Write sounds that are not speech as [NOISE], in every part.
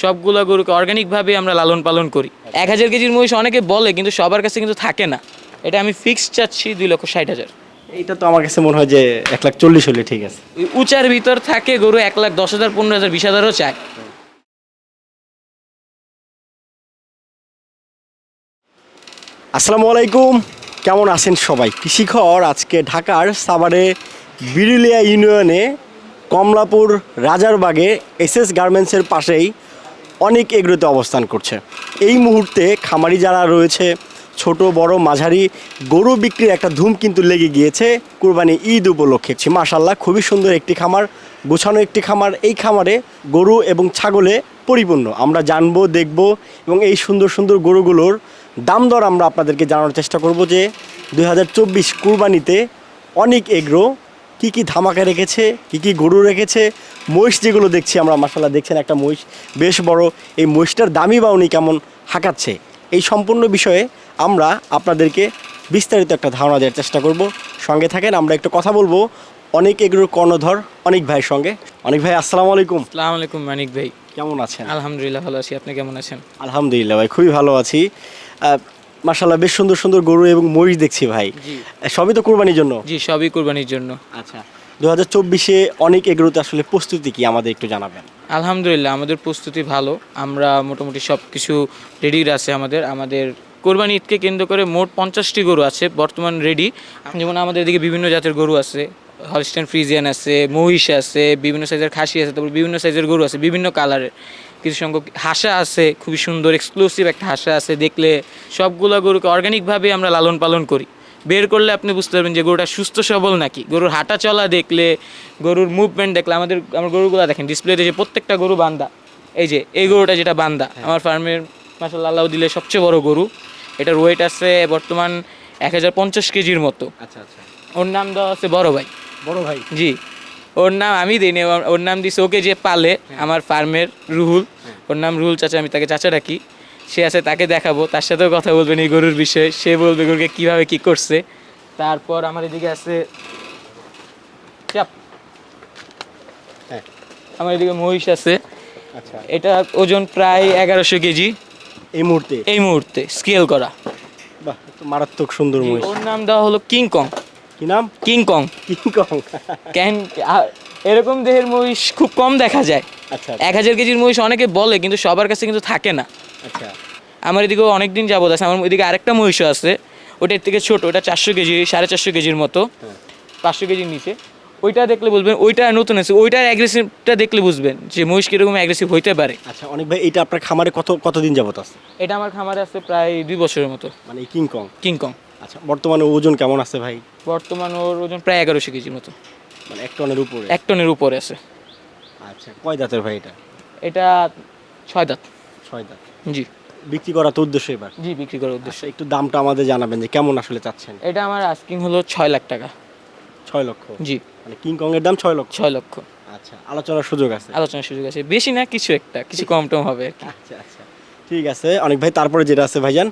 সবগুলো গরুকে অর্গানিকভাবে আমরা লালন পালন করি। এক হাজার কেজির মহিষ অনেকে বলে কিন্তু সবার কাছে কিন্তু থাকে না। এটা আমি ফিক্সড চাচ্ছি দুই লক্ষ ষাট হাজার। এইটা তো আমার কাছে মনে হয় যে এক লাখ চল্লিশ হলে ঠিক আছে। উঁচার ভিতর থাকে গরু এক লাখ দশ হাজার পনেরো হাজার বিশ হাজারও চায়। আসসালামু আলাইকুম। কেমন আছেন সবাই? কৃষিখর আজকে ঢাকার সাভারে বিরুলিয়া ইউনিয়নে কমলাপুর রাজারবাগে এসএস গার্মেন্টসের পাশেই অনেক এগ্রোতে অবস্থান করছে। এই মুহূর্তে খামারি যারা রয়েছে, ছোট, বড়, মাঝারি, গরু বিক্রির একটা ধুম কিন্তু লেগে গিয়েছে কুরবানি ঈদ উপলক্ষে। মাশাল্লাহ খুবই সুন্দর একটি খামার, গোছানো একটি খামার। এই খামারে গরু এবং ছাগলে পরিপূর্ণ। আমরা জানব, দেখব এবং এই সুন্দর সুন্দর গরুগুলোর দাম দর আমরা আপনাদেরকে জানানোর চেষ্টা করব যে দুই হাজার চব্বিশ কুরবানিতে অনেক এগ্রো কি কি ধামাকা রেখেছে কি কি গরু রেখেছে মহিষ যেগুলো দেখছি আমরা মাসাল্লাহ দেখছেন একটা মহিষ বেশ বড় এই মহিষটার দামি বা উনি কেমন হাঁকাচ্ছে? এই সম্পূর্ণ বিষয়ে আমরা আপনাদেরকে বিস্তারিত একটা ধারণা দেওয়ার চেষ্টা করব। সঙ্গে থাকেন আমরা একটু কথা বলব অনেক এগ্রোর কর্ণধর অনেক ভাইয়ের সঙ্গে। অনেক ভাই আসসালামু আলাইকুম। আসসালামু আলাইকুম মানিক ভাই। কেমন আছেন? আলহামদুলিল্লাহ ভালো আছি। আপনি কেমন আছেন? আলহামদুলিল্লাহ ভাই খুবই ভালো আছি। মাসাল্লাহ বেশ সুন্দর সুন্দর গরু এবং মহিষ দেখছি ভাই। সবই তো কোরবানির জন্য? জি সবই কোরবানির জন্য। আচ্ছা দু হাজার চব্বিশে অনেক এগুলোতে আসলে প্রস্তুতি কি আমাদের একটু জানাবেন? আলহামদুলিল্লাহ আমাদের প্রস্তুতি ভালো। আমরা মোটামুটি সব কিছু রেডি আছে আমাদের। আমাদের কোরবানি ঈদকে কেন্দ্র করে মোট পঞ্চাশটি গরু আছে বর্তমান রেডি যেমন আমাদের এদিকে বিভিন্ন জাতের গরু আছে। হলস্টেন ফ্রিজিয়ান আছে মহিষ আছে বিভিন্ন সাইজের খাসি আছে তারপর বিভিন্ন সাইজের গরু আছে বিভিন্ন কালারের কিছু সংখ্যক হাসা আছে খুবই সুন্দর এক্সক্লুসিভ একটা হাসা আছে দেখলে সবগুলো গরুকে অর্গানিকভাবে আমরা লালন পালন করি। বের করলে আপনি বুঝতে পারবেন যে গরুটা সুস্থ সবল নাকি। গরুর হাঁটা চলা দেখলে গরুর মুভমেন্ট দেখলে আমাদের আমার গরুগুলো দেখেন ডিসপ্লেতে যে প্রত্যেকটা গরু বান্দা এই যে এই গরুটা যেটা বান্দা আমার ফার্মের মাসাল্লাহ আল্লাহ দিলে সবচেয়ে বড় গরু এটার ওয়েট আছে বর্তমান এক হাজার পঞ্চাশ কেজির মতো। আচ্ছা আচ্ছা। ওর নাম দেওয়া আছে বড় ভাই। বড় ভাই? জি। ওর নাম আমি দিইনি ওর- নাম দিছে ওকে যে পালে আমার ফার্মের রুহুল। ওর নাম রুহুল চাচা আমি তাকে চাচা ডাকি। সে আছে তাকে দেখাবো তার সাথেও কথা বলবেন এই গরুর বিষয়ে। সে বলবে গরুকে কীভাবে কি করছে। তারপর আমার এদিকে আছে চাপ। হ্যাঁ। আমার এদিকে মহিষ আছে। আচ্ছা। এটা ওজন প্রায় এগারোশো কেজি। এই মুহূর্তে? এই মুহূর্তে স্কেল করা। বাহ মারাত্মক সুন্দর মহিষ। ওর নাম দেওয়া হলো কিংকং কি নাম? কিংকং কিংকং কেন এরকম দেহের মহিষ খুব কম দেখা যায়। আচ্ছা এক হাজার কেজির মহিষ অনেকে বলে কিন্তু সবার কাছে কিন্তু থাকে না। আচ্ছা। আমার এদিকেও অনেক দিন যাবত আছে আমার এদিকে আরেকটা মহিষও আছে। ওটার থেকে ছোট ওটা চারশো কেজি সাড়ে চারশো কেজির মতো। হ্যাঁ। পাঁচশো কেজির নিচে। ওইটা দেখলে বুঝবেন ওইটা নতুন আছে। ওইটার অ্যাগ্রেসিভটা দেখলে বুঝবেন যে মহিষ কীরকম অ্যাগ্রেসিভ হইতে পারে। আচ্ছা অনেক ভাই এটা আপনার খামারে কত কতদিন যাবত আছে? এটা আমার খামারে আছে প্রায় দুই বছরের মতো। মানে কিংকং কিংকং আচ্ছা বর্তমানে ওজন কেমন আছে ভাই? বর্তমান ওর ওজন প্রায় এগারোশো কেজির মতো। মানে এক টনের উপরে? এক টনের উপরে আছে। আচ্ছা কয় দাঁতের ভাই এটা? এটা ছয় দাঁত। ছয় দাঁত। জি। বিক্রি করা তো উদ্দেশ্য এবার? জি বিক্রি করার উদ্দেশ্য। আচ্ছা একটু দামটা আমাদের জানাবেন যে কেমন আসলে চাচ্ছেন। এটা আমার আস্কিং হলো ছয় লাখ টাকা। ছয় লক্ষ? জি। মানে কিংকং এর দাম ছয় লক্ষ? ছয় লক্ষ। আচ্ছা আলোচনার সুযোগ আছে। আলোচনার সুযোগ আছে। বেশি না কিছু একটা কিছু কম টম হবে আচ্ছা আচ্ছা। ঠিক আছে অনেক ভাই তারপরে যেটা আছে ভাইজান?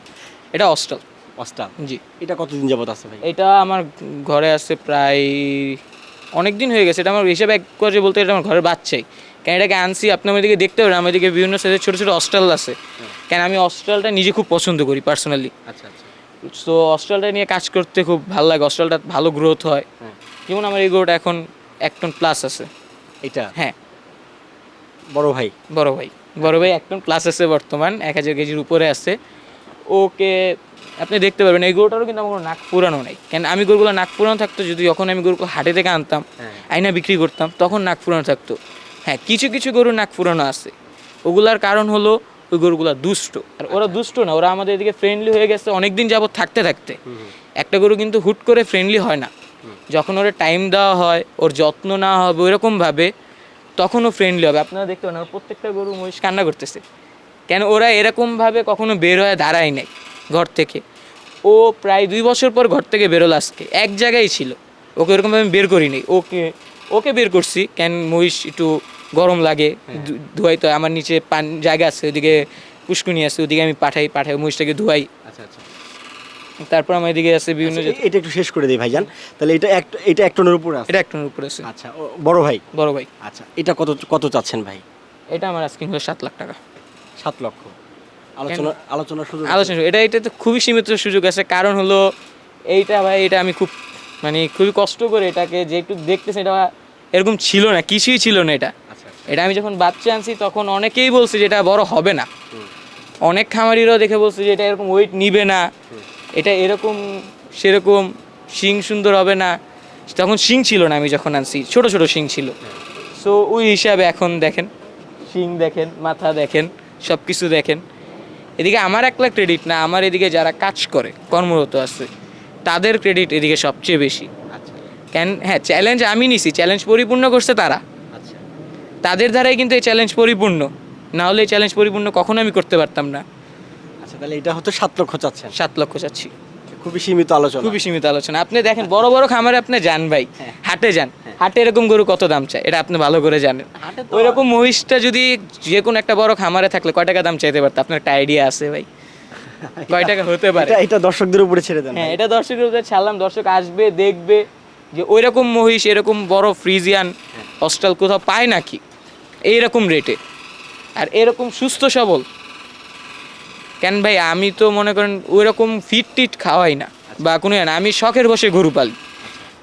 এটা অস্টাল অস্টাল জি। এটা কতদিন যাবত আছে ভাই? এটা আমার ঘরে আছে প্রায় অনেক দিন হয়ে গেছে। এটা আমার হিসাবে এক করে বলতে এটা আমার ঘরের বাচ্চাই। কেন এটাকে আনছি? আপনি আমার দিকে দেখতে পারেন। আমার দিকে বিভিন্ন সাইজের ছোটো ছোটো অস্ট্রাল আছে। কেন আমি অস্ট্রালটা নিজে খুব পছন্দ করি পার্সোনালি আচ্ছা আচ্ছা। তো অস্ট্রালটা নিয়ে কাজ করতে খুব ভালো লাগে। অস্ট্রালটা ভালো গ্রোথ হয়। হ্যাঁ যেমন আমার এই গরুটা এখন এক টন প্লাস আছে। এটা? হ্যাঁ। বড় ভাই? বড় ভাই। বড় ভাই এক টন প্লাস আছে বর্তমান। এক হাজার কেজির উপরে আছে। ওকে আপনি দেখতে পারবেন এই গরুটারও কিন্তু আমার কোনো নাক পুরানো নেই। কেন আমি গরুগুলো নাক পুরানো থাকতো যদি যখন আমি গরুকে হাটে থেকে আনতাম হ্যাঁ। আইনা বিক্রি করতাম তখন নাক পুরানো থাকতো। হ্যাঁ কিছু কিছু গরু নাক পুরানো আছে। ওগুলার কারণ হলো ওই গরুগুলো দুষ্ট। আর ওরা দুষ্ট না ওরা আমাদের এদিকে ফ্রেন্ডলি হয়ে গেছে অনেকদিন যাবত থাকতে থাকতে। একটা গরু কিন্তু হুট করে ফ্রেন্ডলি হয় না। যখন ওর টাইম দেওয়া হয় ওর যত্ন না হবে ওইরকমভাবে তখন ও ফ্রেন্ডলি হবে। আপনারা দেখতে পারেন প্রত্যেকটা গরু মহিষ কান্না করতেছে। কেন ওরা এরকমভাবে কখনো বের হয়ে দাঁড়ায় নাই। ঘর থেকে। ও প্রায় দুই বছর পর ঘর থেকে বেরোলো আজকে। এক জায়গায় ছিল। ওকে এরকমভাবে আমি বের করিনি। ওকে ওকে বের করছি। কেন মহিষ একটু গরম লাগে ধু- ধুয়াই তো আমার নিচে পান জায়গা আছে ওদিকে পুষ্কুনি আছে ওদিকে আমি পাঠাই পাঠাই মহিষটাকে ধুয়াই। আচ্ছা আচ্ছা। তারপর আমার এদিকে আছে বিভিন্ন আচ্ছা, এটা একটু শেষ করে দিই ভাইজান। তাহলে এটা এক এটা এক টনের উপরে আছে? এটা একটা উপরে আছে। আচ্ছা বড় ভাই? বড় ভাই। আচ্ছা এটা কত কত চাচ্ছেন ভাই? এটা আমার আজকে হলো সাত লাখ টাকা। সাত লক্ষ। আলোচনা আলোচনার সুযোগ আলোচনা এটা এটা তো খুবই সীমিত সুযোগ আছে। কারণ হলো এইটা ভাই এটা আমি খুব মানে খুবই কষ্ট করে এটাকে যে একটু দেখতেছি এটা এরকম ছিল না কিছুই ছিল না এটা। আচ্ছা এটা আমি যখন বাচ্চা আনছি তখন অনেকেই বলছে যে এটা বড় হবে না। অনেক খামারিরাও দেখে বলছে যে এটা এরকম ওয়েট নিবে না। এটা এরকম সেরকম শিং সুন্দর হবে না। তখন শিং ছিল না আমি যখন আনছি। ছোট ছোট শিং ছিল। সো ওই হিসাবে এখন দেখেন। শিং দেখেন মাথা দেখেন সব কিছু দেখেন। এদিকে আমার একলা ক্রেডিট না আমার এদিকে যারা কাজ করে কর্মরত আছে তাদের ক্রেডিট এদিকে সবচেয়ে বেশি। আচ্ছা কেন? হ্যাঁ চ্যালেঞ্জ আমি নিছি চ্যালেঞ্জ পরিপূর্ণ করছে তারা। আচ্ছা। তাদের দ্বারাই কিন্তু এই চ্যালেঞ্জ পরিপূর্ণ। না হলে এই চ্যালেঞ্জ পরিপূর্ণ কখনো আমি করতে পারতাম না। আচ্ছা তাহলে এটা হতো সাত লক্ষ চাচ্ছেন। সাত লক্ষ চাচ্ছি। খুবই সীমিত আলোচনা। খুবই সীমিত আলোচনা। আপনি দেখেন বড় বড় খামারে আপনি যান ভাই হ্যাঁ। হাটে যান। হাটে এরকম গরু কত দাম চায়? এটা আপনি ভালো করে জানেন। ওই রকম মহিষটা যদি যে কোনো একটা বড় খামারে থাকলে কয় টাকা দাম চাইতে পারতো? আপনার একটা আইডিয়া আছে ভাই। কয় টাকা হতে পারে? এটা দর্শকদের উপরে ছেড়ে দেন হ্যাঁ এটা দর্শকের উপরে ছাড়লাম। দর্শক আসবে দেখবে যে ওই রকম মহিষ এরকম বড় ফ্রিজিয়ান হস্টাল কোথাও পায় নাকি? এইরকম রেটে আর এরকম সুস্থ সবল কেন ভাই আমি তো মনে করেন ওই রকম ফিট টিট খাওয়াই না বা কোনো না। আমি শখের বসে গরু পালি।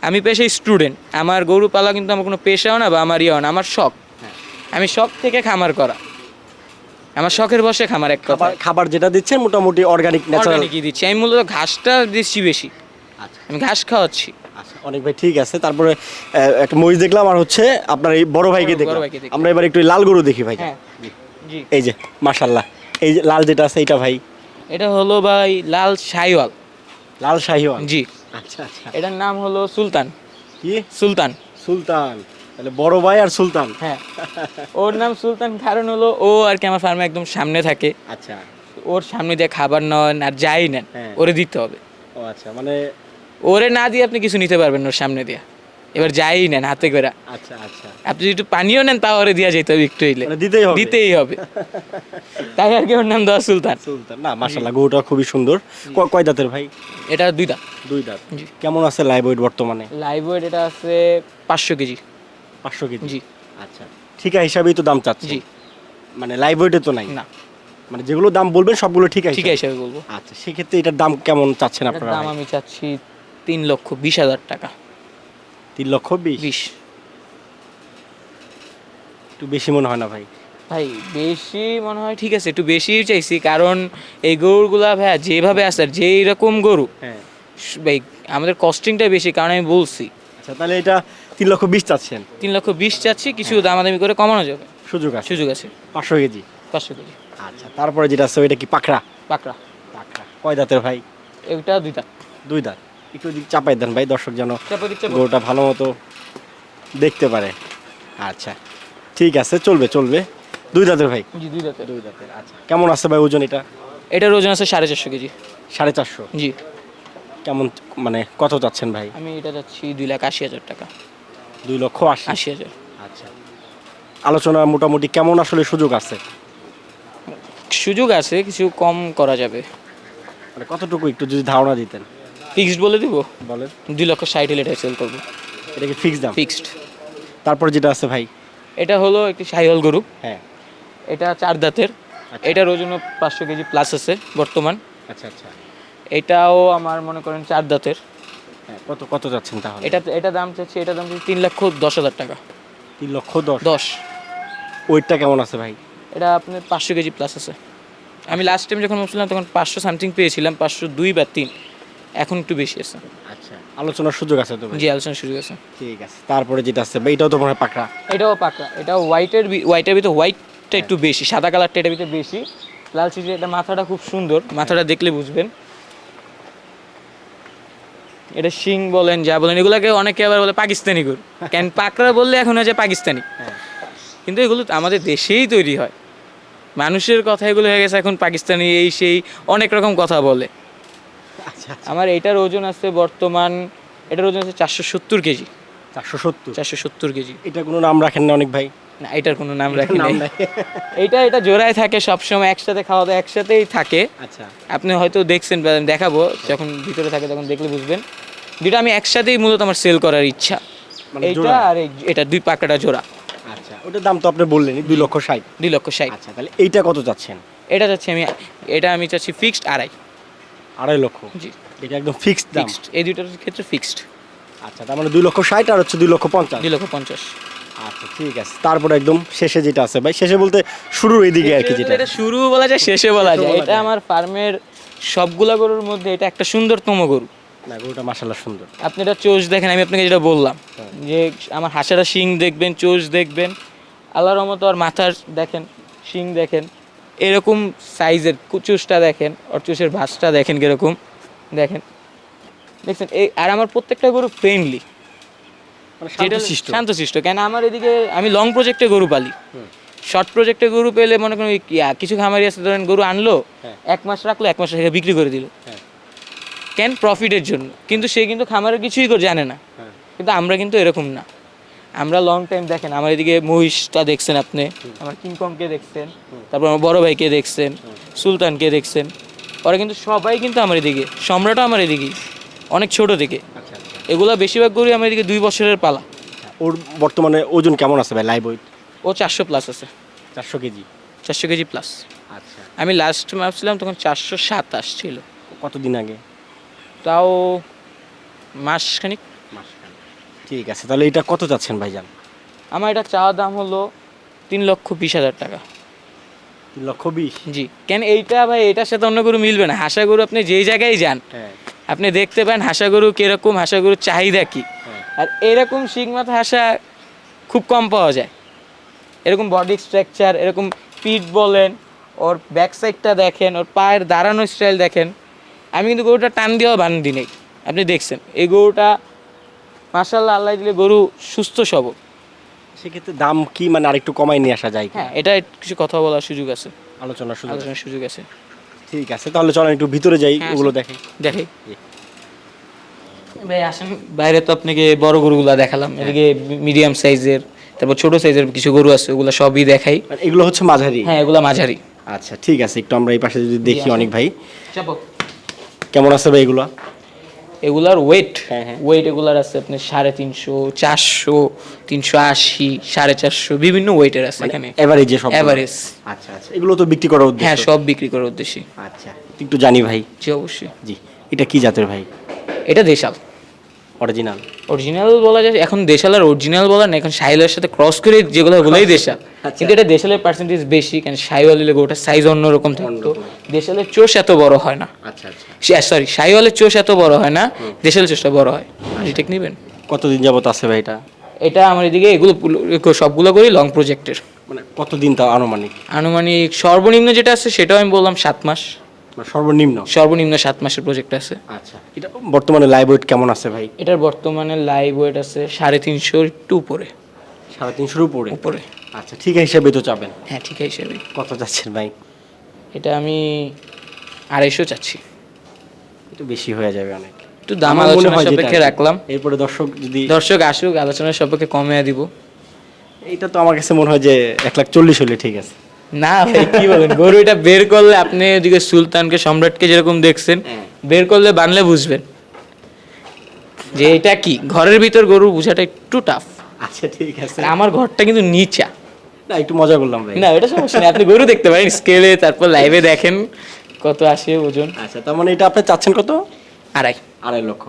আমি পেশায় স্টুডেন্ট আমার গরু পালা কিন্তু আমার কোনো পেশাও না বা আমার ইয়েও না আমার শখ। হ্যাঁ। আমি শখ থেকে খামার করা। আমার শখের বসে খামার এক কথা খাবার যেটা দিচ্ছেন মোটামুটি অর্গানিক ন্যাচারাল অর্গানিকই দিচ্ছি। আমি মূলত ঘাসটা দিচ্ছি বেশি। আচ্ছা। আমি ঘাস খাওয়াচ্ছি। আচ্ছা অনেক ভাই ঠিক আছে। তারপরে একটা মহিষ দেখলাম আর হচ্ছে আপনার এই বড় ভাইকে বড় দেখলাম। আমরা এবার একটু লাল গরু দেখি ভাই হ্যাঁ। এই যে মাশাল্লাহ এই যে লাল যেটা আছে এটা ভাই? এটা হলো ভাই লাল শাইওয়াল লাল শাহিওয়াল? জি। আচ্ছা আচ্ছা। এটার নাম হলো সুলতান। কি? সুলতান। সুলতান। তাহলে বড় ভাই আর সুলতান। হ্যাঁ। ওর নাম সুলতান কারণ হলো ও আর কি আমার ফার্মে একদম সামনে থাকে। আচ্ছা। ওর সামনে দিয়ে খাবার নেন আর যাই নেন হ্যাঁ। ওরে দিতে হবে। ও আচ্ছা মানে ওরে না দিয়ে আপনি কিছু নিতে পারবেন ওর সামনে দিয়ে। এবার যাই নেন হাতে করে। আচ্ছা আচ্ছা। আপনি যদি একটু পানিও নেন তাও ওরে দেওয়া যেতে হবে একটু হইলে মানে দিতেই হবে। দিতেই হবে। তাই আর কি ওর নাম দেওয়া সুলতান। সুলতান। না মাশাল্লাহ গরুটা খুবই সুন্দর। কয় দাঁতের ভাই? এটা দুই দাঁত। জি। কেমন আছে লাইভ ওয়েট বর্তমানে? লাইভ ওয়েট এটা আছে পাঁচশো কেজি। পাঁচশো কেজি? জি। আচ্ছা। ঠিকা হিসাবেই তো দাম চাচ্ছি। জি। মানে লাইভ ওয়েটে তো নাই? না। মানে যেগুলো দাম বলবেন সবগুলো ঠিক আছে ঠিক হিসাবে বলব। আচ্ছা সেক্ষেত্রে এটার দাম কেমন চাচ্ছেন আপনারা দাম আমি চাচ্ছি তিন লক্ষ বিশ হাজার টাকা। তিন লক্ষ বিশ? একটু বেশি মনে হয় না ভাই। ভাই বেশি মনে হয় ঠিক আছে একটু বেশি চাইছি কারণ এই গরুগুলা ভাইয়া যেভাবে আছে যেই রকম গরু হ্যাঁ। ভাই আমাদের কস্টিংটা বেশি কারণ আমি বলছি। আচ্ছা তাহলে এটা তিন লক্ষ বিশ চাচ্ছেন? তিন লক্ষ বিশ চাচ্ছি কিছু দামাদামি করে কমানো যাবে। সুযোগ আছে। সুযোগ আছে। পাঁচশো কেজি? পাঁচশো কেজি। আচ্ছা তারপরে যেটা আছে ওইটা কি পাকড়া পাকড়া পাকড়া কয় দাঁতের ভাই? এটা দুইটা দুই দাঁত। একটু চাপাই দেন ভাই দর্শক যেন গরুটা ভালো মতো দেখতে পারে। আচ্ছা ঠিক আছে চলবে চলবে। দুই দাঁতের ভাই? জি দুই দাঁতের। দুই দাঁতের আচ্ছা। কেমন আছে ভাই ওজন এটা? এটার ওজন আছে সাড়ে চারশো কেজি। সাড়ে চারশো? জি। কেমন মানে কত চাচ্ছেন ভাই? আমি এটা যাচ্ছি দুই লাখ আশি হাজার টাকা। দুই লক্ষ আশি? আশি হাজার। আচ্ছা। আলোচনা মোটামুটি কেমন আসলে সুযোগ আছে? সুযোগ আছে কিছু কম করা যাবে। মানে কতটুকু একটু যদি ধারণা দিতেন? ফিক্সড বলে দিব? বলেন। দুই লক্ষ ষাট হলে এটা সেল করব। এটা কি ফিক্স দাম? ফিক্সড তারপর যেটা আছে ভাই? এটা হলো একটি সাহিওয়াল গরু। হ্যাঁ। এটা চার দাঁতের। আচ্ছা। এটার ওজন পাঁচশো কেজি প্লাস আছে বর্তমান। আচ্ছা আচ্ছা। এটাও আমার মনে করেন চার দাঁতের। হ্যাঁ কত কত যাচ্ছেন তাহলে? এটা এটা দাম চাচ্ছি এটা দাম চাচ্ছি তিন লক্ষ দশ হাজার টাকা। তিন লক্ষ দশ? দশ। ওয়েটটা কেমন আছে ভাই? এটা আপনার পাঁচশো কেজি প্লাস আছে। আমি লাস্ট টাইম যখন বলছিলাম তখন পাঁচশো সামথিং পেয়েছিলাম পাঁচশো দুই বা তিন। এখন একটু বেশি আছে। আচ্ছা আলোচনার সুযোগ আছে তো জি আলোচনা শুরু আছে। ঠিক আছে তারপরে যেটা আছে ভাই এটাও তো মনে হয় পাকড়া। এটাও পাকা এটা হোয়াইটের হোয়াইটের ভিতরে হোয়াইটটা একটু বেশি সাদা কালারটা এটার ভিতরে বেশি। লাল চিঠি এটা মাথাটা খুব সুন্দর মাথাটা দেখলে বুঝবেন। এটা শিং বলেন যা বলেন এগুলোকে অনেকে আবার বলে পাকিস্তানি গরু কেন পাকড়া বললে এখন হচ্ছে পাকিস্তানি। হ্যাঁ। কিন্তু এগুলো আমাদের দেশেই তৈরি হয়। মানুষের কথা এগুলো হয়ে গেছে এখন পাকিস্তানি এই সেই অনেক রকম কথা বলে। আমার এটার ওজন আছে বর্তমান এটার ওজন আছে চারশো সত্তর কেজি। চারশো সত্তর? চারশো সত্তর কেজি। এটা কোনো নাম রাখেন না অনেক ভাই। না এটার কোনো নাম রাখি নাই। এইটা এটা জোড়ায় থাকে সবসময় একসাথে খাওয়া দাওয়া একসাথেই থাকে। আচ্ছা। আপনি হয়তো দেখছেন দেখাবো যখন ভিতরে থাকে তখন দেখলে বুঝবেন। দুটো আমি একসাথেই মূলত আমার সেল করার ইচ্ছা। মানে এইটা আর এটা দুই পাকাটা জোড়া। আচ্ছা ওটার দাম তো আপনি বললেন দুই লক্ষ ষাট। দুই লক্ষ ষাট। আচ্ছা তাহলে এইটা কত চাচ্ছেন? এটা চাচ্ছি আমি এটা আমি চাচ্ছি ফিক্সড আড়াই। আড়াই লক্ষ। জি। এটা একদম ফিক্সড দাম। ফিক্সড এই দুইটার ক্ষেত্রে ফিক্সড আচ্ছা তার মানে দুই লক্ষ ষাট আর হচ্ছে দুই লক্ষ পঞ্চাশ। দুই লক্ষ পঞ্চাশ। আচ্ছা ঠিক আছে। তারপরে একদম শেষে যেটা আছে ভাই শেষে বলতে শুরুর এইদিকে আর কি যেটা। এটা শুরু বলা যায় শেষে বলা যায়। এটা আমার ফার্মের সবগুলা গরুর মধ্যে এটা একটা সুন্দরতম গরু। না গরুটা মাসাল্লাহ সুন্দর। আপনি এটা চোষ দেখেন আমি আপনাকে যেটা বললাম হ্যাঁ। যে আমার হাঁসারা শিং দেখবেন চোষ দেখবেন। আল্লাহর রহমত আর মাথার দেখেন শিং দেখেন। এরকম সাইজের চোষটা দেখেন আর চোষের ভাঁজটা দেখেন কীরকম দেখেন। দেখছেন এই আর আমার প্রত্যেকটা গরু ফ্রেন্ডলি মানে শান্তশিষ্ট। কেন আমার এদিকে আমি লং প্রজেক্টে গরু পালি। শর্ট প্রজেক্টে গরু পেলে মনে করেন ওই কি, আহ, কিছু খামারি আছে ধরেন গরু আনলো হ্যাঁ। এক মাস রাখল এক মাস রেখে বিক্রি করে দিল। হ্যাঁ। কেন? প্রফিটের জন্য। কিন্তু সে কিন্তু খামারের কিছুই করে জানে না। হ্যাঁ। কিন্তু আমরা কিন্তু এরকম না। আমরা লং টাইম দেখেন আমার এদিকে মহিষটা দেখছেন আপনি আমার কিংকংকে দেখছেন তারপর আমার বড় ভাইকে দেখছেন সুলতানকে দেখছেন ওরা কিন্তু সবাই কিন্তু আমার এদিকে সম্রাটও আমার এদিকে অনেক ছোট থেকে। আচ্ছা আচ্ছা। এগুলা বেশিরভাগ গরু আমার এদিকে দুই বছরের পালা। ওর বর্তমানে ওজন কেমন আছে ভাই লাইভ ওয়েট ও চারশো প্লাস আছে। চারশো কেজি? চারশো কেজি প্লাস আচ্ছা। আমি লাস্ট মাপছিলাম তখন চারশো সাতাশ ছিল। কতদিন আগে? তাও মাসখানিক ঠিক আছে তাহলে এটা কত যাচ্ছেন ভাইজান? আমার এটা চাওয়া দাম হলো তিন লক্ষ বিশ হাজার টাকা। তিন লক্ষ বিশ? জি কেন এইটা ভাই এটার সাথে অন্য গরু মিলবে না। হাসা গরু আপনি যেই জায়গায় যান হ্যাঁ। আপনি দেখতে পান হাসা গরু কীরকম হাসা গরুর চাহিদা কি। হ্যাঁ। আর এরকম শিংমাথা হাসা খুব কম পাওয়া যায়। এরকম বডি স্ট্রাকচার এরকম পিঠ বলেন ওর ব্যাক সাইডটা দেখেন ওর পায়ের দাঁড়ানোর স্টাইল দেখেন। আমি কিন্তু গরুটা টান দেওয়া বান্ধি নেই। আপনি দেখছেন এই গরুটা মাসাল্লাহ আল্লাহ দিলে গরু সুস্থ সবল। সেক্ষেত্রে দাম কি মানে আরেকটু কমাই নিয়ে আসা যায় হ্যাঁ এটা কিছু কথা বলার সুযোগ আছে। আলোচনা শুরু আলোচনার সুযোগ আছে। ঠিক আছে তাহলে চলেন একটু ভিতরে যাই হ্যাঁ, ওগুলো দেখে। দেখে। ভাই আসেন বাইরে তো আপনাকে বড় গরুগুলা দেখালাম। এদিকে মিডিয়াম সাইজের তারপর ছোট সাইজের কিছু গরু আছে ওগুলো সবই দেখাই। এগুলো হচ্ছে মাঝারি? হ্যাঁ এগুলা মাঝারি। আচ্ছা ঠিক আছে একটু আমরা এই পাশে যদি দেখি অনেক ভাই। কেমন আছে ভাই এগুলো? এগুলার ওয়েট হ্যাঁ, হ্যাঁ। ওয়েট এগুলার আছে আপনার সাড়ে তিনশো চারশো তিনশো আশি সাড়ে চারশো বিভিন্ন ওয়েটের আছে এখানে। এভারেজে সব। এভারেজ আচ্ছা আচ্ছা। এগুলো তো বিক্রি করার উদ্দেশ্য। হ্যাঁ সব বিক্রি করার উদ্দেশ্যে। আচ্ছা একটু জানি ভাই। জি অবশ্যই। জি এটা কি জাতের ভাই? এটা দেশাল। অরিজিনাল অরিজিনাল বলা যায় এখন দেশাল আর অরিজিনাল বলা না এখন সাইলের সাথে ক্রস করে যেগুলো বলেই দেশাল। আচ্ছা। কিন্তু এটা দেশালের পার্সেন্টেজ বেশি কারণ সাইওয়ালের গোটার সাইজ অন্যরকম থাকতো। দেশালের চোষ এত বড় হয় না। আচ্ছা আচ্ছা। সরি সাইওয়ালের চোষ এত বড় হয় না দেশালের চোষটা বড় হয়। রিটেক নেবেন। কতদিন যাবত আছে ভাই এটা? এটা আমার এদিকে এগুলো সবগুলো করি লং প্রজেক্টের মানে কতদিন তাও আনুমানিক? আনুমানিক সর্বনিম্ন যেটা আছে সেটাও আমি বললাম সাত মাস। সর্বনিম্ন? সর্বনিম্ন সাত মাসের প্রজেক্ট আছে। আচ্ছা এটা বর্তমানে লাইভ ওয়েট কেমন আছে ভাই? এটার বর্তমানে লাইভ ওয়েট আছে সাড়ে তিনশোর একটু উপরে। সাড়ে তিনশোর উপরে? উপরে। আচ্ছা ঠিক হিসেবে তো চাবেন। হ্যাঁ ঠিক হিসেবে। কত যাচ্ছেন ভাই? এটা আমি আড়াইশো চাচ্ছি। একটু বেশি হয়ে যাবে অনেক। একটু দাম আলোচনা সাপেক্ষে রাখলাম। এরপরে দর্শক যদি দর্শক আসুক আলোচনার সাপেক্ষে কমে দিব। এইটা তো আমার কাছে মনে হয় যে এক লাখ চল্লিশ হলে ঠিক আছে। না ভাই কি বলেন গরু এটা বের করলে আপনি ওদিকে সুলতানকে সম্রাটকে যেরকম দেখছেন। বের করলে বানলে বুঝবেন। যে এটা কি? ঘরের ভিতর গরু বোঝাটা একটু টাফ আচ্ছা ঠিক আছে। আমার ঘরটা কিন্তু নিচা। না একটু মজা করলাম ভাই। না এটা সমস্যা নেই। আপনি গরু দেখতে পারেন স্কেলে তারপর লাইভে দেখেন কত আসে ওজন। আচ্ছা তার মানে এটা আপনি চাচ্ছেন কত? আড়াই। আড়াই লক্ষ।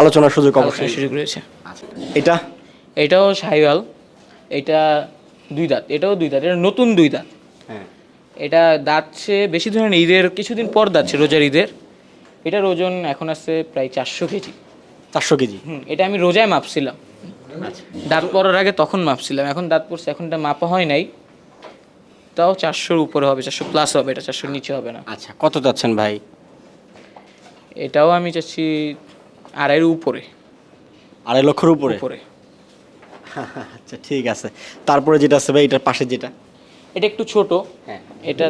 আলোচনার সুযোগ অবশ্যই। সুযোগ রয়েছে। আচ্ছা এটা? এটাও সাইওয়াল এটা দুই দাঁত। এটাও দুই দাঁত। এটা নতুন দুই দাঁত। এটা দাঁতছে বেশি ধরেন ঈদের কিছুদিন পর দাঁতছে রোজার ঈদের। এটার ওজন এখন আছে প্রায় চারশো কেজি। চারশো কেজি? হুম এটা আমি রোজায় মাপছিলাম। দাঁত পড়ার আগে তখন মাপছিলাম এখন দাঁত পড়ছে এখন এটা মাপা হয় নাই। তাও চারশোর উপরে হবে চারশো প্লাস হবে এটা চারশোর নিচে হবে না। আচ্ছা কত যাচ্ছেন ভাই? এটাও আমি চাচ্ছি আড়াইয়ের উপরে। আড়াই লক্ষের উপরে? উপরে। আচ্ছা ঠিক আছে। তারপরে যেটা আছে ভাই এটার পাশে যেটা? এটা একটু ছোট। হ্যাঁ। এটা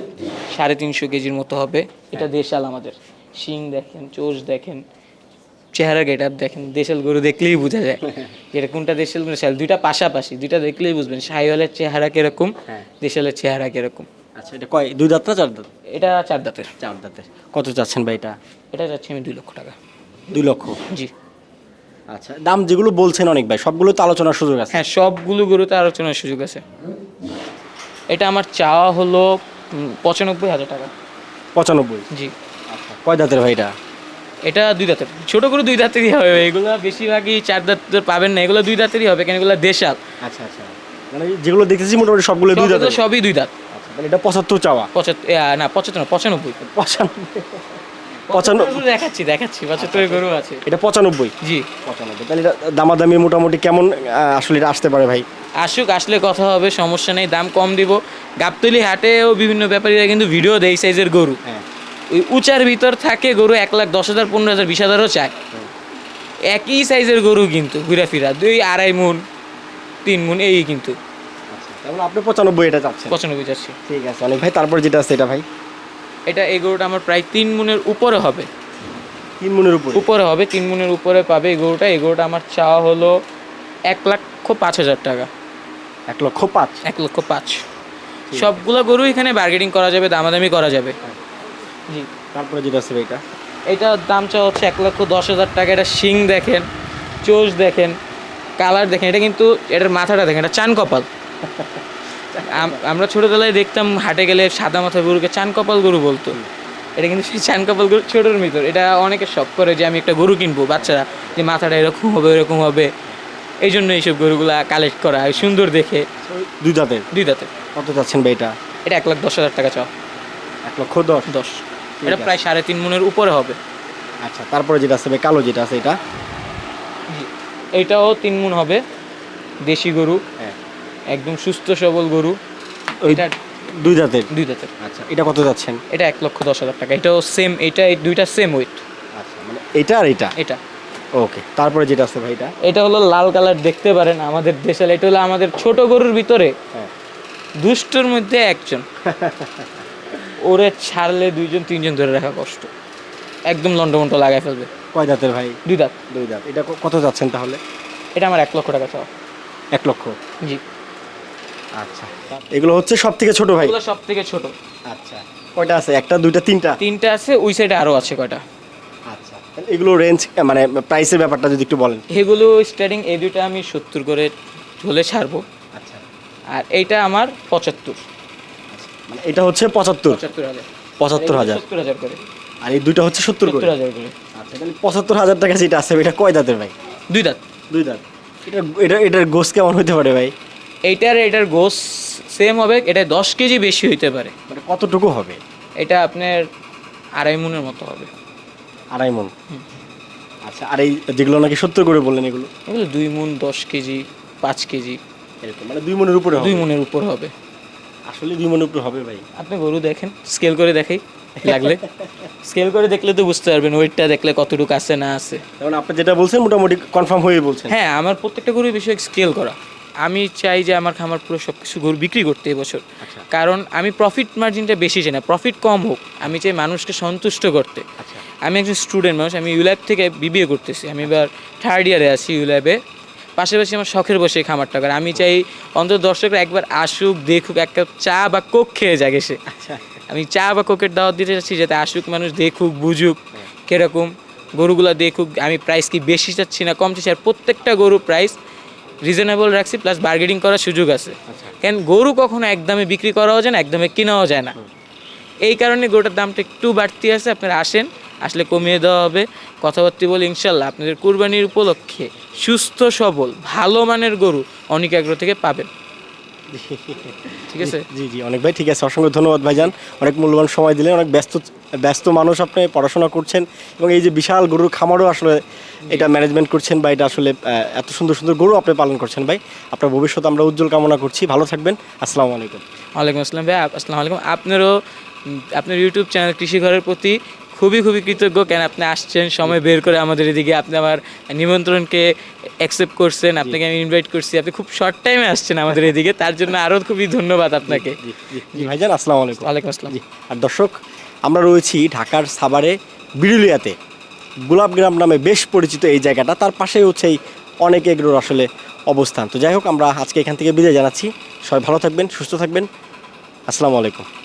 সাড়ে তিনশো কেজির মতো হবে। এটা দেশাল আমাদের। শিং দেখেন চোষ দেখেন চেহারা গেট আপ দেখেন। দেশাল গরু দেখলেই বোঝা যায় [LAUGHS] এটা কোনটা দেশাল কোনটা শাল দুইটা পাশাপাশি দুইটা দেখলেই বুঝবেন সাইওয়ালের চেহারা কীরকম হ্যাঁ। দেশালের চেহারা কীরকম। আচ্ছা এটা কয় দুই দাঁত না চার দাঁত? এটা চার দাঁতের। চার দাঁতের। কত চাচ্ছেন ভাই এটা? এটা চাচ্ছি আমি দুই লক্ষ টাকা। দুই লক্ষ? জি। আচ্ছা দাম যেগুলো বলছেন অনেক ভাই সবগুলো তো আলোচনার সুযোগ আছে। হ্যাঁ সবগুলো গরুতে আলোচনার সুযোগ আছে। এটা আমার চাওয়া হলো পঁচানব্বই হাজার টাকা। পঁচানব্বই? জি। আচ্ছা কয় দাঁতের ভাই এটা? এটা দুই দাঁতের। ছোটো করে দুই দাঁতেরই হবে এগুলো বেশিরভাগই চার দাঁত পাবেন না এগুলো দুই দাঁতেরই হবে কেন এগুলো দেশাল। আচ্ছা আচ্ছা। মানে যেগুলো দেখতেছি মোটামুটি সবগুলো দুই দাঁত সবই দুই দাঁত। আচ্ছা এটা পঁচাত্তর চাওয়া? পঁচাত্তর না পঁচাত্তর পঁচানব্বই। পঁচানব্বই। পঁচানব্বই। দেখাচ্ছি দেখাচ্ছি পঁচাত্তরের গরু আছে। এটা পঁচানব্বই? জি। পঁচানব্বই। তাহলে এটা দামাদামি মোটামুটি কেমন আসলে এটা আসতে পারে ভাই? আসুক আসলে কথা হবে সমস্যা নেই দাম কম দিব। গাবতলি হাটেও বিভিন্ন ব্যাপারীরা কিন্তু ভিডিও দেয় সাইজের গরু। হ্যাঁ। ওই উঁচার ভিতর থাকে গরু এক লাখ দশ হাজার পনেরো হাজার বিশ হাজারও চায়। একই সাইজের গরু কিন্তু ঘুরা ফিরা দুই আড়াই মুন তিন মুন এই কিন্তু। আচ্ছা আপনি পঁচানব্বই এটা চাচ্ছেন। পঁচানব্বই চাচ্ছি। ঠিক আছে অনেক ভাই তারপর যেটা আছে এটা ভাই? এটা এই গরুটা আমার প্রায় তিন মুনের উপরে হবে। তিন মুনের উপর? উপরে হবে তিন মুনের উপরে পাবে এই গরুটা। এই গরুটা আমার চাওয়া হলো এক লক্ষ পাঁচ হাজার টাকা। এক লক্ষ পাঁচ? এক লক্ষ পাঁচ। সবগুলো গরু এখানে বার্গেনিং করা যাবে দামাদামি করা যাবে। জি। তারপরে যেটা আছে এটা? এটার দাম চাওয়া হচ্ছে এক লক্ষ দশ হাজার টাকা। এটা শিং দেখেন চোষ দেখেন কালার দেখেন। এটা কিন্তু এটার মাথাটা দেখেন এটা চান কপাল। [LAUGHS] আমরা ছোটোবেলায় দেখতাম হাটে গেলে সাদা মাথা গরুকে চান কপাল গরু বলতো। এটা কিন্তু সেই চান কপাল গরু ছোটোর ভিতর। এটা অনেকে শখ করে যে আমি একটা গরু কিনবো বাচ্চারা যে মাথাটা এরকম হবে এরকম হবে। এই জন্য এইসব গরুগুলা কালেক্ট করা হয় সুন্দর দেখে। দুই দাঁতের? দুই দাঁতে কত চাচ্ছেন ভাই এটা? এটা এক লাখ দশ হাজার টাকা চাও। এক লক্ষ দশ? দশ। এটা প্রায় সাড়ে তিন মনের উপরে হবে। আচ্ছা তারপরে যেটা আছে কালো যেটা আছে এটা? এইটাও তিন মন হবে দেশি গরু। একদম সুস্থ সবল গরু। ওই এটা দুই দাঁতের দুই দাঁতের আচ্ছা এটা কত যাচ্ছেন? এটা এক লক্ষ দশ হাজার টাকা। এটাও সেম এটা এই দুইটা সেম ওয়েট আচ্ছা মানে এটা আর এটা? এটা। ওকে তারপরে যেটা আছে ভাই এটা? এটা হলো লাল কালার দেখতে পারেন আমাদের দেশাল এটা হলো আমাদের ছোট গরুর ভিতরে। হ্যাঁ। দুষ্টর মধ্যে একজন। [LAUGHS] ওরে ছাড়লে দুইজন তিনজন ধরে রাখা কষ্ট। একদম লন্ডমন্ট লাগাই ফেলবে। কয় দাঁতের ভাই? দুই দাঁত দুই দাঁত এটা কত যাচ্ছেন তাহলে? এটা আমার এক লক্ষ টাকা চাওয়া। এক লক্ষ? জি। আচ্ছা। এগুলো হচ্ছে সব থেকে ছোট ভাই। ওগুলো সব থেকে ছোট। আচ্ছা। কয়টা আছে? একটা দুইটা তিনটা? তিনটা আছে ওই সাইডে আরও আছে কয়টা। আচ্ছা। এগুলো রেঞ্জ মানে প্রাইসের ব্যাপারটা যদি একটু বলেন। এগুলো স্টার্টিং এই দুইটা আমি সত্তর করে ঝোলে ছাড়বো। আচ্ছা। আর এইটা আমার পঁচাত্তর। মানে এটা হচ্ছে পঁচাত্তর? পঁচাত্তর হাজার। পঁচাত্তর হাজার। সত্তর হাজার করে। আর এই দুইটা হচ্ছে সত্তর করে? সত্তর হাজার করে। আচ্ছা তাহলে পঁচাত্তর হাজার টাকা যেটা আছে এটা কয় দাঁতের ভাই? দুই দাঁত। দুই দাঁত। এটা এটা এটার গোস কেমন হতে পারে ভাই? এইটার এটার গোস সেম হবে এটা দশ কেজি বেশি হইতে পারে। মানে কতটুকু হবে? এটা আপনার আড়াই মনের মতো হবে। আড়াই মন? আচ্ছা আর এই যেগুলো নাকি সত্তর করে বললেন এগুলো? এগুলো দুই মন দশ কেজি পাঁচ কেজি। এরকম মানে দুই মনের উপরে হবে। দুই মনের উপর হবে। আসলে দুই মনের উপরে হবে ভাই। আপনি গরু দেখেন স্কেল করে দেখাই লাগলে। [LAUGHS] স্কেল করে দেখলে তো বুঝতে পারবেন ওয়েটটা দেখলে কতটুকু আছে না আছে। যেমন আপনি যেটা বলছেন মোটামুটি কনফার্ম হয়ে বলছেন। হ্যাঁ আমার প্রত্যেকটা গরুর বিষয়ে স্কেল করা। আমি চাই যে আমার খামার পুরো সব কিছু গরু বিক্রি করতে এবছর আচ্ছা। কারণ আমি প্রফিট মার্জিনটা বেশি চাই না। প্রফিট কম হোক আমি চাই মানুষকে সন্তুষ্ট করতে। আচ্ছা। আমি একজন স্টুডেন্ট মানুষ আমি ইউল্যাব থেকে বিবিএ করতেছি। আমি এবার থার্ড ইয়ারে আছি ইউল্যাবে পাশাপাশি আমার শখের বসে এই খামারটা করে। আমি চাই অন্তত দর্শকরা একবার আসুক দেখুক এক কাপ চা বা কোক খেয়ে যাক এসে। আচ্ছা। আমি চা বা কোকের দাওয়াত দিতে চাচ্ছি যাতে আসুক মানুষ দেখুক বুঝুক কীরকম। গরুগুলা দেখুক আমি প্রাইস কি বেশি চাচ্ছি না কম চাচ্ছি। আর প্রত্যেকটা গরু প্রাইস রিজনেবল রাখছি প্লাস বার্গেনিং করার সুযোগ আছে। আচ্ছা। কেন গরু কখনো একদমে বিক্রি করাও যায় না একদমে কেনাও যায় না। এই কারণে গরুটার দামটা একটু বাড়তি আছে আপনারা আসেন আসলে কমিয়ে দেওয়া হবে। কথাবার্তা বলে ইনশাল্লাহ আপনাদের কুরবানির উপলক্ষে সুস্থ সবল ভালো মানের গরু অনেক আগ্রহ থেকে পাবেন। [LAUGHS] ঠিক আছে? জি জি অনেক ভাই ঠিক আছে অসংখ্য ধন্যবাদ ভাইজান। অনেক মূল্যবান সময় দিলেন অনেক ব্যস্ত ব্যস্ত মানুষ আপনি পড়াশোনা করছেন এবং এই যে বিশাল গরুর খামারও আসলে এটা ম্যানেজমেন্ট করছেন বা এটা আসলে এত সুন্দর সুন্দর গরু আপনি পালন করছেন ভাই। আপনার ভবিষ্যৎ আমরা উজ্জ্বল কামনা করছি। ভালো থাকবেন। আসসালামু আলাইকুম। ওয়ালাইকুম আসসালাম ভাই আসসালামু আলাইকুম। আপনারও আপনার ইউটিউব চ্যানেল কৃষি ঘরের প্রতি খুবই খুবই কৃতজ্ঞ। কেন আপনি আসছেন সময় বের করে আমাদের এদিকে আপনি আমার নিমন্ত্রণকে অ্যাকসেপ্ট করছেন আপনাকে আমি ইনভাইট করছি। আপনি খুব শর্ট টাইমে আসছেন আমাদের এদিকে। তার জন্য আরও খুবই ধন্যবাদ আপনাকে। জি ভাইজান আসসালামু আলাইকুম। ওয়ালাইকুম আসসালাম। আর দর্শক আমরা রয়েছি ঢাকার সাভারে বিরুলিয়াতে। গোলাপগ্রাম নামে বেশ পরিচিত এই জায়গাটা, তার পাশেই হচ্ছে এই অনেক এগুলোর আসলে অবস্থান। তো যাই হোক, আমরা আজকে এখান থেকে বিদায় জানাচ্ছি। সবাই ভালো থাকবেন, সুস্থ থাকবেন। আসসালামু আলাইকুম।